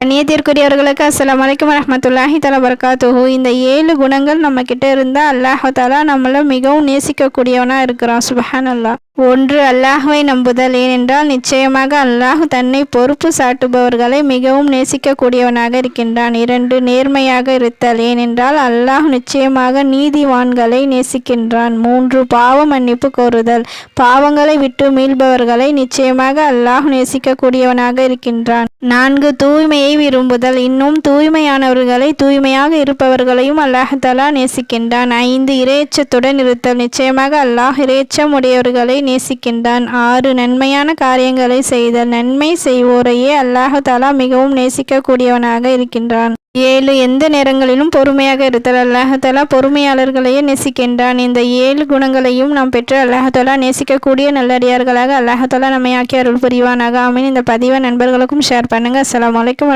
கண்ணியத்திற்குரியவர்களுக்கு அஸ்லாம் வலைக்கம் வரமத்துல்லாஹி தலா பரகாத்துஹு இந்த ஏழு குணங்கள் நம்ம கிட்ட இருந்தால் அல்லாஹாலா நம்மளை மிகவும் நேசிக்கக்கூடியவனாக இருக்கிறான். சுபஹானல்லாஹ். ஒன்று அல்லாஹுவை நம்புதல். ஏனென்றால் நிச்சயமாக அல்லாஹ் தன்னை பொறுப்பு சாட்டுபவர்களை மிகவும் நேசிக்கக்கூடியவனாக இருக்கின்றான். இரண்டு நேர்மையாக இருத்தல். ஏனென்றால் அல்லாஹ் நிச்சயமாக நீதிவான்களை நேசிக்கின்றான். மூன்று பாவ மன்னிப்பு கோருதல். பாவங்களை விட்டு மீள்பவர்களை நிச்சயமாக அல்லாஹ் நேசிக்கக்கூடியவனாக இருக்கின்றான். நான்கு தூய்மையை விரும்புதல். இன்னும் தூய்மையானவர்களை தூய்மையாக இருப்பவர்களையும் அல்லாஹாலா நேசிக்கின்றான். ஐந்து இரையச்சத்துடன் இருத்தல். நிச்சயமாக அல்லாஹ் இரையச்சம் உடையவர்களை நேசிக்கின்றான். ஆறு நன்மையான காரியங்களை செய்தல் நன்மை செய்வோரையே அல்லாஹாலா மிகவும் நேசிக்கக்கூடியவனாக இருக்கின்றான். ஏழு எந்த நேரங்களிலும் பொறுமையாக இருத்தல் அல்லாஹாலா பொறுமையாளர்களையே நேசிக்கின்றான். இந்த ஏழு குணங்களையும் நாம் பெற்று அல்லாஹாலா நேசிக்கக்கூடிய நல்லடியார்களாக அல்லாஹாலா நம்மை ஆக்கி அருள் புரிவானாக. ஆமீன். இந்த பதிவை நண்பர்களுக்கும் ஷேர் பண்ணுங்க. அஸ்லாம் வலைக்கம்